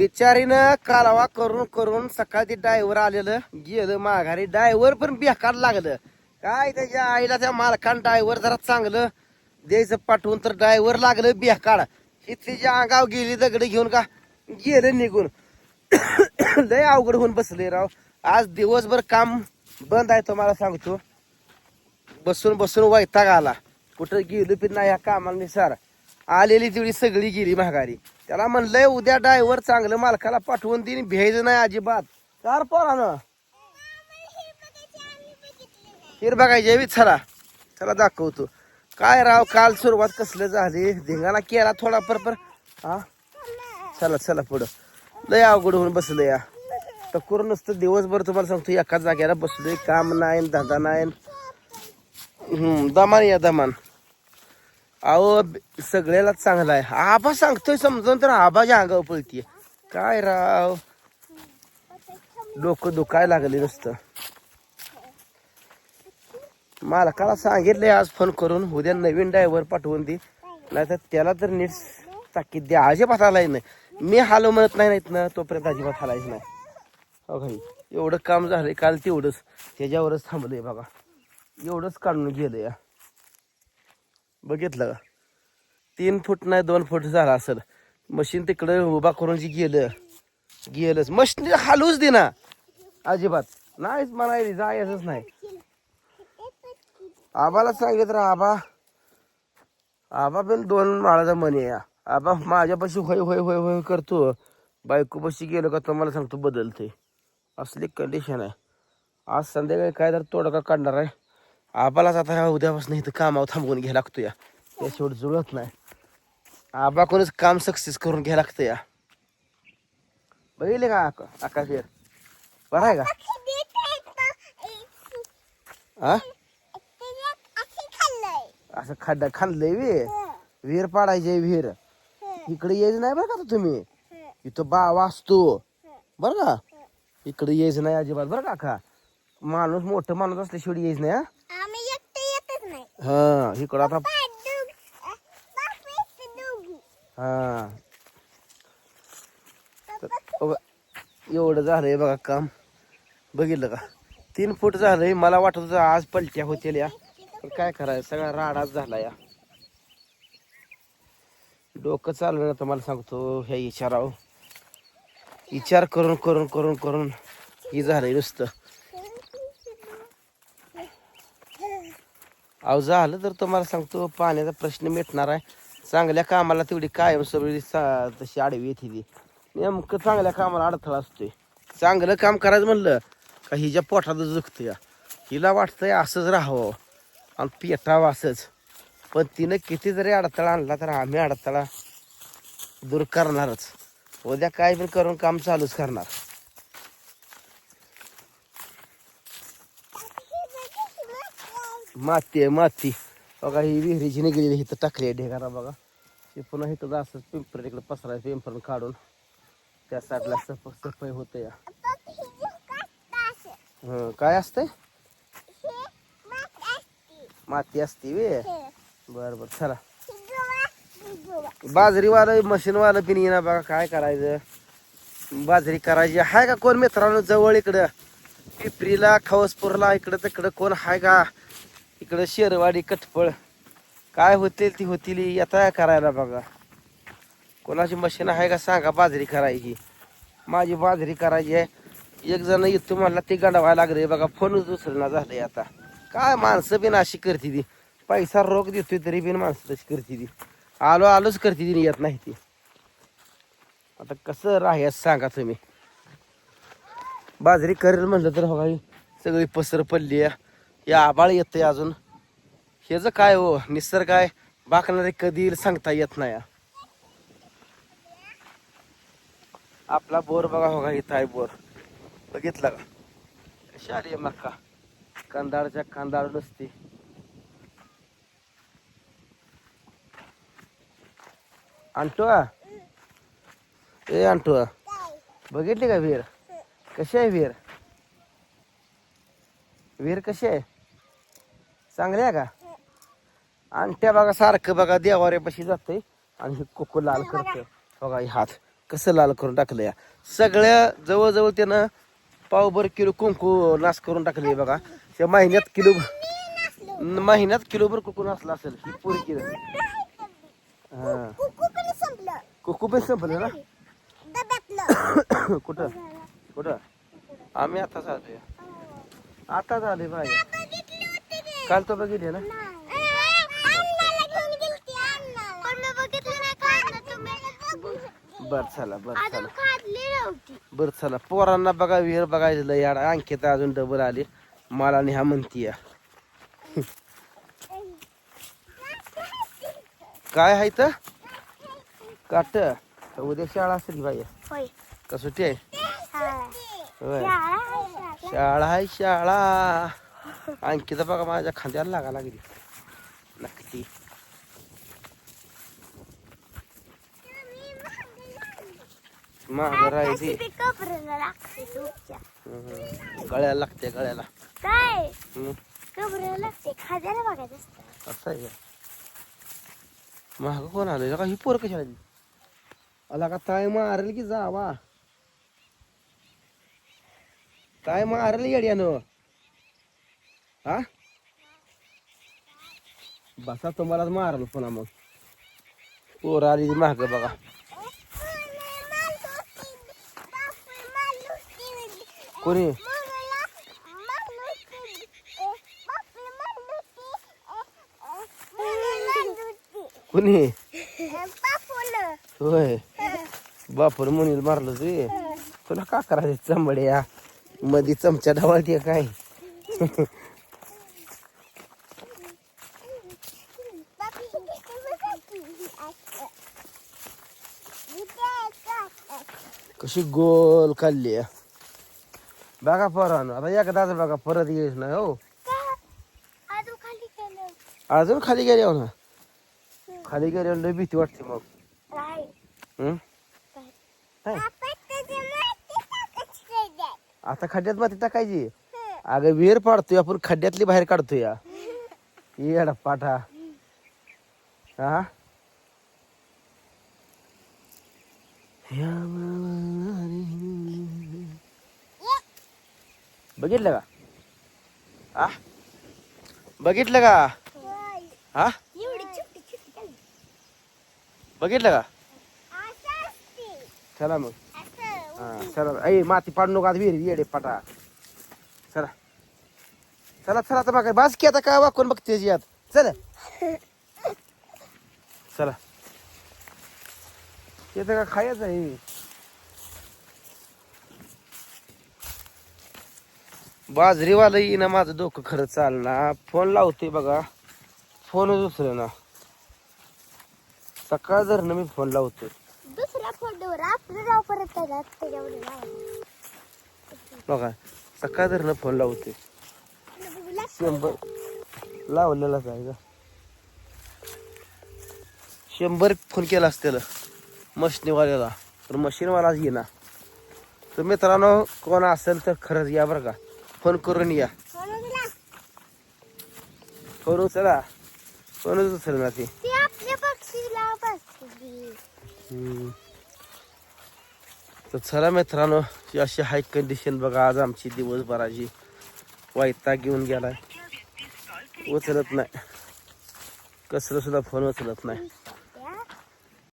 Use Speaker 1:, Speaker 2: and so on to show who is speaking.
Speaker 1: बिचारीनं कालवा करून करून सकाळी ते डायव्हर आलेलं गेलं माघारी. डायव्हर पण बेकार लागलं. काय त्याच्या आईला त्या मालकान डायव्हर जरा चांगलं द्यायचं पाठवून तर डायव्हर लागलं बेकार. ही तिच्या अंगाव गेली दगड घेऊन का? गेलं निघून. लय अवघड होऊन बसले राव. आज दिवसभर काम बंद आहे तुम्हाला सांगतो. बसून बसून वैताग आला. कुठं गेलो पण नाही ह्या कामाला निसार. आलेली तेवढी सगळी गेली माघारी. त्याला म्हणलंय उद्या ड्रायव्हर चांगलं मालकाला पाठवून देईन भेज नाही अजिबात. चार पोरानं. हिर बघायचे बी चला. चला दाखवतो. काय राव काल सुरुवात कसलं झाली? धिंगाणा केला थोडा पर पर हा? चला चला पुढं. लय अवघड होऊन बसलं या. टक्कर नुसतं दिवसभर तुम्हाला सांगतो एका जाग्याला बसलोय. काम नाही धंदा नाही. दमान या दमान. अहो सगळ्याला सगळ्यालाच चांगला आहे. आबा सांगतोय समजून तर आबाच्या अंगावर पळतीये. काय राव? डोकं दुखाय लागले नुसतं. मालकाला सांगितलंय आज फोन करून उद्या नवीन ड्रायव्हर पाठवून दे. नाहीतर त्याला तर नीट ताकीद द्या. अजिबात आलाय नाही. मी हालो म्हणत नाही नाहीत ना तोपर्यंत अजिबात हालायच नाही. हो भाई एवढं काम झालंय काल तेवढंच. त्याच्यावरच थांबलंय बघा. एवढंच काढून गेलं या बघितलं का? तीन फूट नाही दोन फूट झाला असेल. मशीन तिकडे उभा करून जी गेलं गेलंच. मशीन हालूच दे ना अजिबात. नाहीच म्हणायला जायचंच नाही. आबाला सांगितलं आबा. आबा पण दोन माळाचा मनी या आबा माझ्यापाशी होय होय होय होय करतो. बायकोपाशी गेलो का तुम्हाला सांगतो बदलते असली कंडिशन आहे. आज संध्याकाळी काय तर तोडका काढणार आहे. आबालाच आता उद्यापासून इथं कामावर थांबवून घ्यायला लागतो या शेवट जुळत नाही. आबा कोणीच काम सक्सेस करून घ्यायला लागतं या. बघितले का आका आकाश वेर बरं आहे का? असं खड्डा खाल्लंय वे. विहीर पाडायचे विहीर. इकडे यायचं नाही बरं का तुम्ही? इथं बावा असतो. बरं का? इकडे यायचं नाही अजिबात. बरं का का माणूस मोठं माणूस असल्याशिवाय यायचं नाही हा? हा इकडं आता. हा. एवढं झालंय बघा काम. बघितलं का? तीन फूट झालंय मला वाटत होतं आज पलट्या होतील या. पण काय करायचं? सगळा राडाच झाला या. डोकं चाललं तर मला सांगतो ह्या विचाराव विचार करून करून करून करून हे झालंय नुसतं. अहो झालं तर तुम्हाला सांगतो पाण्याचा प्रश्न मिटणार आहे. चांगल्या कामाला तेवढी कायम सगळी तशी आडवी येते ती. नेमकं चांगल्या कामाला अडथळा असतोय. चांगलं काम करायचं म्हणलं का हिच्या पोटात दुखतं या हिला वाटतंय असंच राहावं. आणि पेटावं असंच. पण तिनं किती जरी अडथळा आणला तर आम्ही अडथळा दूर करणारच. उद्या काय पण करून काम चालूच करणार. माती आहे माती. बघा ही विहिरीची निघलेली इथं टाकली आहे ढेगारा बघा. हे पुन्हा इथं असं पिंपर इकडे पसरायचं पिंपरून काढून. त्या साईडला सफ सफाई होते या.
Speaker 2: हं,
Speaker 1: काय असतंय? माती असते वे. बर बर चला. बाजरीवालं मशीनवालं पिन येणार बघा काय करायचं? बाजरी करायची. हाय का कोण मित्रांनो जवळ इकडं? पिपरीला खवसपूरला इकडं तिकडं कोण आहे का? इकडं शेरवाडी कटपळ काय होतील ती होतील येता करायला बघा. कोणाची मशीन आहे का सांगा बाजरी करायची. माझी बाजरी करायची आहे. एक जण येतो म्हणला ते गंडवायला लागले. बघा फोनच उचलना झालंय आता. काय माणसं बिन अशी करते ती. पैसा रोख देतोय तरी बिन माणसं तशी करते ती. आलो आलोच करते ती येत नाही ती. आता कसं राहायचं सांगा तुम्ही. बाजरी करेल म्हणलं तर हो बघा सगळी पसर पडली आहे. या आबाळ येतंय अजून. ह्याचं काय हो निसर्ग काय बाकणारे कधी येईल सांगता येत नाही. आपला बोर बघा हो बघा इथं आहे बोर. बघितला का? कशी आली मक्का? कंदाळच्या कांदाळ नसती. आणतो ए आणतो बघितली का विहीर कशी आहे विहीर विहीर कशी आहे? चांगली आहे का? आणि त्या बघा सारखं बघा देवाऱ्यापाशी जाते आणि हे कोको लाल करते बघा हे हात कसं लाल करून टाकलं या सगळ्या जवळजवळ त्यानं पावभर किलो कुंकू नाश करून टाकले बघा. त्या महिन्यात किलो महिन्यात किलोभर कुकू नासला असेल ही पुरी किलो हा.
Speaker 2: कुकू पण संपलं.
Speaker 1: ना? कुठं? कुठं? आम्ही आता आलोय. आता
Speaker 2: होती ते.
Speaker 1: काल तो बघितले ना?
Speaker 2: नाही
Speaker 1: बर चला बर चला. बर चला. पोरांना बघा विहीर बघायचं लय याड. अंकित अजून डबल आली. मला ह्या म्हणतीय. काय आहे तर काट. तर उद्या शाळा असेल बाई. का सुट्टी आहे? होय.
Speaker 2: शाळा
Speaker 1: आहे शाळा. अंकिता बघा माझ्या खांद्याला लागा लागली. नक्की.
Speaker 2: तुमच्या.
Speaker 1: हम्म. गळ्याला लागते गळ्याला.
Speaker 2: काय? लागते. खाद्याला बघायचं
Speaker 1: असं आहे महाग कोण आलं का ही पोर कशी आली आला का ताय मारेल की जावा? ताय मारेल येड्यानं? हा? बसा तुम्हालाच मारल पुन्हा मग. पोर आली महाग बघा. कोणी? कोणी? होय. बापूर म्हणील मारलं तुझे तुला का करायचं चंबड्या मधी चमचा ढवळते काय कशी गोल खाल्ली. बघा पोरानं आता एकदाच बघा परत येईस ना हो अजून खाली गेले ना खाली गेल्यावर लय भीती वाटते मग हं? काय? आता खड्ड्यात माती टाकायची. अगं विहीर पाडतोय आपण खड्ड्यातली बाहेर काढतोय. येडा पाठा. हा? बघितलं का? आ? बघितलं का? हा? बघितलं का? चला मग. चला. ऐ माती पाडू नका विहीर येडे पाटा. चला. चला चला आता बघा. बास की आता काय वाकून बघते यात चला. चला. ते तर का खायचं आहे. बाजरीवाला येईना माझं डोकं खरं चालणार फोन लावते बघा. फोनच उचल ना सकाळ धरणं मी फोन लावतोय.
Speaker 2: आपलं नाव परत त्याला त्याच्यावर लावायचं.
Speaker 1: बघा सकाळ धरणं फोन लावते. शंभर लावलेलाच आहे का शंभर फोन केला असतेला मशीनवाल्याला तर मशीनवालाच येणार तर मित्रांनो कोण असेल तर खरंच या बरं का. फोन करून या. फोन उचला फोनच उचल ना ते
Speaker 2: ती आपल्या पक्षीला बसली
Speaker 1: हम्म. तर चला मित्रांनो ही अशी हाय कंडिशन बघा आज आमची दिवसभराची वायता घेऊन गेलाय. उचलत नाही. कसलं सुद्धा फोन उचलत नाही.